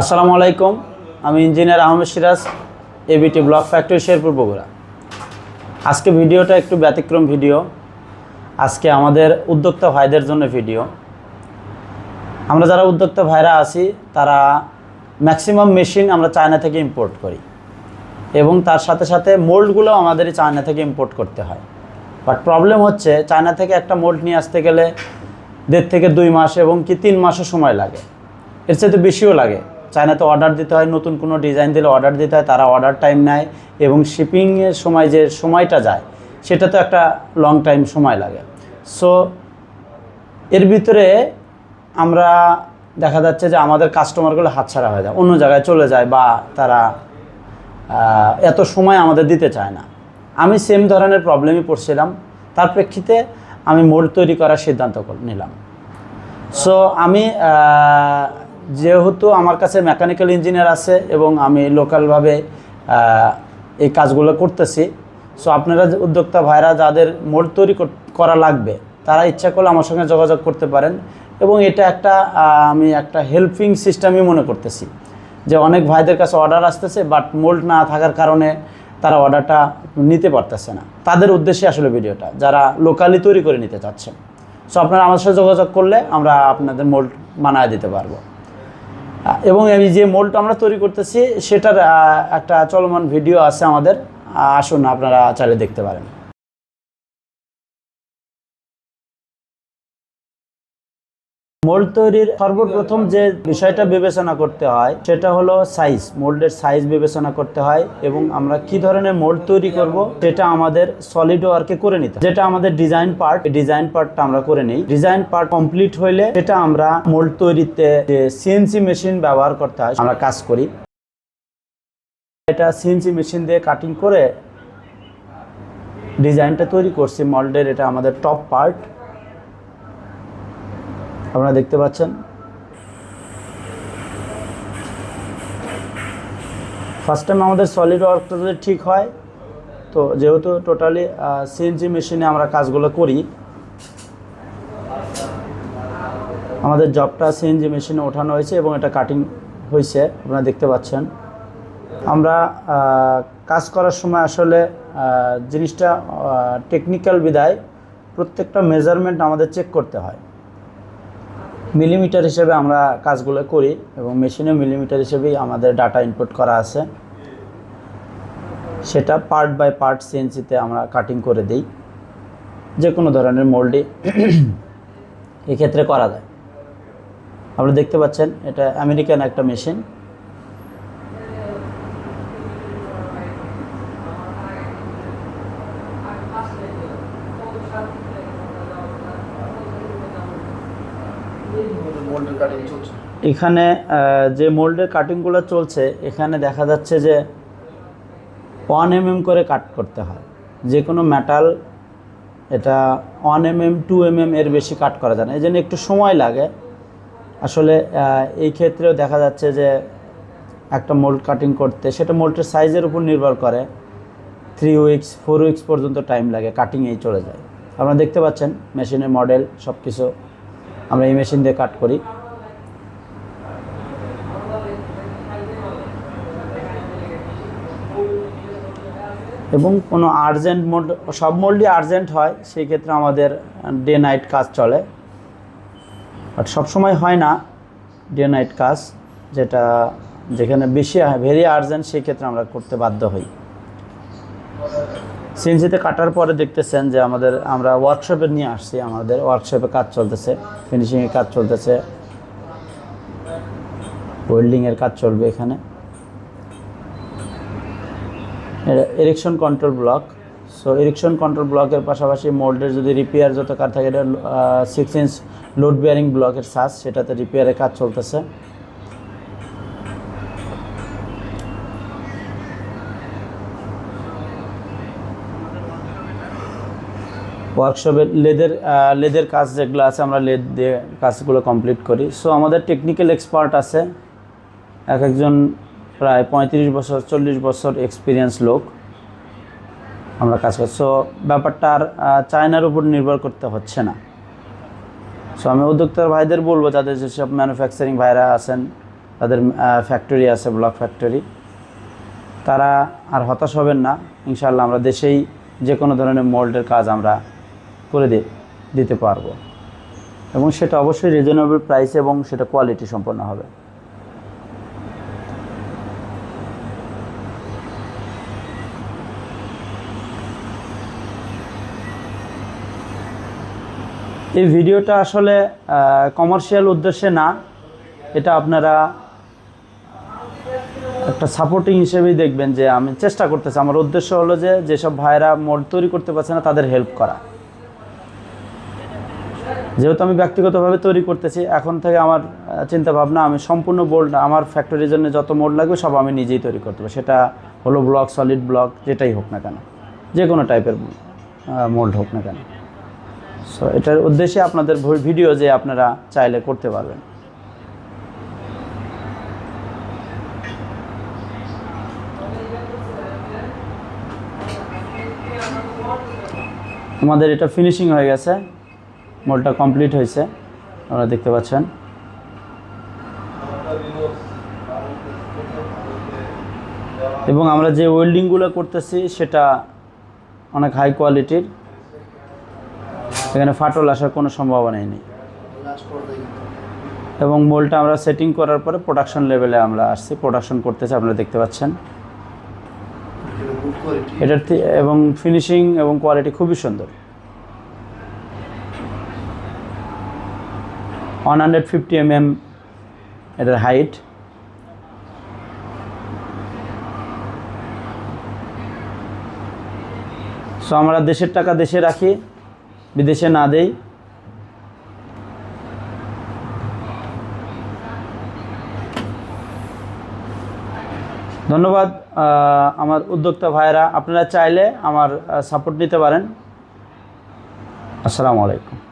আসসালামু আলাইকুম, আমি engineer Ahmed Siraj, ABT block factory Sherpur Bogura. আজকে ভিডিওটা একটু ব্যতিক্রম ভিডিও। আজকে আমাদের উদ্যোক্তা ভাইদের জন্য ভিডিও। আমরা যারা উদ্যোক্তা ভাইরা আছি, তারা ম্যাক্সিমাম মেশিন আমরা চায়না থেকে ইম্পোর্ট করি এবং তার সাথে সাথে মোল্ডগুলো আমাদেরই চায়না থেকে ইম্পোর্ট করতে হয়। বাট প্রবলেম হচ্ছে, চায়না থেকে একটা মোল্ড নিয়ে আসতে গেলে দেড় থেকে দুই মাস এবং কি তিন মাসও সময় লাগে। এর চাইতে বেশিও লাগে। চায়নাতে অর্ডার দিতে হয়, নতুন কোনো ডিজাইন দিলে অর্ডার দিতে হয়, তারা অর্ডার টাইম নেয় এবং শিপিংয়ের সময় যে সময়টা যায়, সেটা তো একটা লং টাইম সময় লাগে। সো এর ভিতরে আমরা দেখা যাচ্ছে যে আমাদের কাস্টমারগুলো হাতছাড়া হয়ে যায়, অন্য জায়গায় চলে যায় বা তারা এত সময় আমাদের দিতে চায় না। আমি সেম ধরনের প্রবলেমই পড়ছিলাম, তার প্রেক্ষিতে আমি মোল্ড তৈরি করার সিদ্ধান্ত নিলাম। সো আমি যেহেতু আমার কাছে মেকানিক্যাল ইঞ্জিনিয়ার আছে এবং আমি লোকালভাবে এই কাজগুলো করতেছি সো আপনারা উদ্যোক্তা ভাইরা যাদের মোল্ড তৈরি কর- লাগবে, তারা ইচ্ছা করলে আমার সঙ্গে যোগাযোগ করতে পারেন এবং এটা একটা আমি একটা হেল্পিং সিস্টেমই মনে করতেছি। যে অনেক ভাইদের কাছে অর্ডার আসতেছে বাট মোল্ড না থাকার কারণে তারা অর্ডারটা নিতে পারতেছে না। তাদের উদ্দেশ্যে আসলে ভিডিওটা, যারা লোকালি তৈরি করে নিতে চাচ্ছেন। সো আপনারা আমার সাথে যোগাযোগ করলে আমরা আপনাদের মোল্ড বানায় দিতে পারব। এবং আমি যে মোল্ডটা আমরা তৈরি করতেছি, সেটার একটা চলমান ভিডিও আছে আমাদের। আসুন আপনারা চাইলে দেখতে পারেন। মোল্ড তৈরির সর্বপ্রথম যে বিষয়টা বিবেচনা করতে হয়, সেটা হলো সাইজ মোল্ডের সাইজ বিবেচনা করতে হয় এবং আমরা কি ধরনের মোল্ড তৈরি করব সেটা আমাদের সলিড ওয়ার্কে করে নিতে যেটা আমাদের ডিজাইন পার্ট ডিজাইন পার্টটা আমরা করে নিই। ডিজাইন পার্ট কমপ্লিট হইলে সেটা আমরা মোল্ড তৈরিতে যে সিএনসি মেশিন ব্যবহার করতে হয়, আমরা কাজ করি। এটা সিএনসি মেশিন দিয়ে কাটিং করে ডিজাইনটা তৈরি করছি, মোল্ডের এটা আমাদের টপ পার্ট আপনারা দেখতে পাচ্ছেন। ফার্স্ট টাইম আমাদের সলিড ওয়ার্কটা যদি ঠিক হয়, তো যেহেতু টোটালি সিএনজি মেশিনে আমরা কাজগুলো করি, আমাদের জবটা সিএনজি মেশিনে ওঠানো হয়েছে এবং এটা কাটিং হয়েছে, আপনারা দেখতে পাচ্ছেন। আমরা কাজ করার সময় আসলে জিনিসটা টেকনিক্যাল বিদায় প্রত্যেকটা মেজারমেন্ট আমাদের চেক করতে হয়। মিলিমিটার হিসেবে আমরা কাজগুলো করি এবং মেশিনে মিলিমিটার হিসেবেই আমাদের ডাটা ইনপুট করা আছে। সেটা পার্ট বাই পার্ট সিএনসিতে আমরা কাটিং করে দিই। যে কোনো ধরনের মোল্ডে এক্ষেত্রে করা যায়। আপনারা দেখতে পাচ্ছেন, এটা আমেরিকান একটা মেশিন মোল্ডের কাটিং চলছে এখানে যে মোল্ডের কাটিংগুলো চলছে, এখানে দেখা যাচ্ছে যে ওয়ান এম এম করে কাট করতে হয়। যে কোনো মেটাল এটা one M M two M M এর বেশি কাট করা যায় না। এই জন্য একটু সময় লাগে। আসলে এই ক্ষেত্রেও দেখা যাচ্ছে যে একটা মোল্ড কাটিং করতে, সেটা মোল্ডের সাইজের উপর নির্ভর করে। থ্রি উইকস ফোর উইকস পর্যন্ত টাইম লাগে কাটিংয়েই চলে যায়। আপনারা দেখতে পাচ্ছেন মেশিনের মডেল সব কিছু আমরা এই মেশিন দিয়ে কাট করি। এবং কোনো আর্জেন্ট মোড সব মোল্ডই আর্জেন্ট হয়, সেই ক্ষেত্রে আমাদের ডে নাইট কাজ চলে। বাট সবসময় হয় না ডে নাইট কাজ, যেটা যেখানে বেশি ভেরি আর্জেন্ট সেই ক্ষেত্রে আমরা করতে বাধ্য হই। সিএনজিতে কাটার পরে দেখতেছেন যে আমাদের, আমরা ওয়ার্কশপে নিয়ে আসছি, আমাদের ওয়ার্কশপে কাজ চলতেছে ফিনিশিংয়ের কাজ চলতেছে। ওয়েল্ডিংয়ের কাজ চলবে এখানে। Erection control block so erection control ব্লকের পাশাপাশি মোল্ডের যদি রিপেয়ার যত কার থাকে, এটা সিক্স ইঞ্চ লোড বিয়ারিং ব্লকের সাজ, সেটাতে রিপেয়ারের কাজ চলতেছে। ওয়ার্কশপে লেদের লেদের কাজ যেগুলো আছে, আমরা লেদ দিয়ে কাজগুলো কমপ্লিট করি। সো আমাদের টেকনিক্যাল এক্সপার্ট আছে। এক একজন প্রায় পঁয়ত্রিশ বছর, চল্লিশ বছর এক্সপিরিয়েন্স লোক। আমরা কাজ করি। সো ব্যাপারটা আর চায়নার উপর নির্ভর করতে হচ্ছে না। সো আমি উদ্যোক্তার ভাইদের বলব, যাদের যেসব ম্যানুফ্যাকচারিং ভাইরা আছেন, তাদের ফ্যাক্টরি আছে ব্লক ফ্যাক্টরি তারা আর হতাশ হবেন না। ইনশাল্লাহ আমরা দেশেই যে কোনো ধরনের মোল্ডের কাজ আমরা করে দিতে পারব। এবং সেটা অবশ্যই রিজনেবল প্রাইস এবং সেটা কোয়ালিটি সম্পন্ন হবে। এই ভিডিওটা আসলে কমার্শিয়াল উদ্দেশ্যে না, এটা আপনারা একটা সাপোর্টিং হিসেবেই দেখবেন যে আমি চেষ্টা করতেছি। আমার উদ্দেশ্য হলো যে যেসব ভাইরা মোড তৈরি করতে পারছে না, তাদের হেল্প করা। যেহেতু আমি ব্যক্তিগতভাবে তৈরি করতেছি, এখন থেকে আমার চিন্তা ভাবনা আমি সম্পূর্ণ বোল্ড আমার ফ্যাক্টরির জন্য যত মোড লাগবে সব আমি নিজেই তৈরি করতে পারব। সেটা হলো ব্লক সলিড ব্লক যেটাই হোক না কেন যে কোনো টাইপের মোল্ড হোক না কেন। সো এটার উদ্দেশ্যে আপনাদের ভিডিও যে আপনারা চাইলে করতে পারবেন। আমাদের এটা ফিনিশিং হয়ে গেছে। মোলটা কমপ্লিট হয়েছে আপনারা দেখতে পাচ্ছেন। এবং আমরা যে ওয়েল্ডিংগুলো করতেছি সেটা অনেক হাই কোয়ালিটির এখানে ফাটল আসার কোনো সম্ভাবনাই নেই। এবং মোলটা আমরা সেটিং করার পরে প্রোডাকশন লেভেলে আমরা আসছি। প্রোডাকশন করতেছি আপনারা দেখতে পাচ্ছেন। এটার এবং ফিনিশিং এবং কোয়ালিটি খুবই সুন্দর। One hundred fifty M M এটার হাইট সো আমরা দেশের টাকা দেশে রাখি, বিদেশে না দেই। ধন্যবাদ আমার উদ্যোক্তা ভাইয়েরা। আপনারা চাইলে আমার সাপোর্ট নিতে পারেন। আসসালামু আলাইকুম।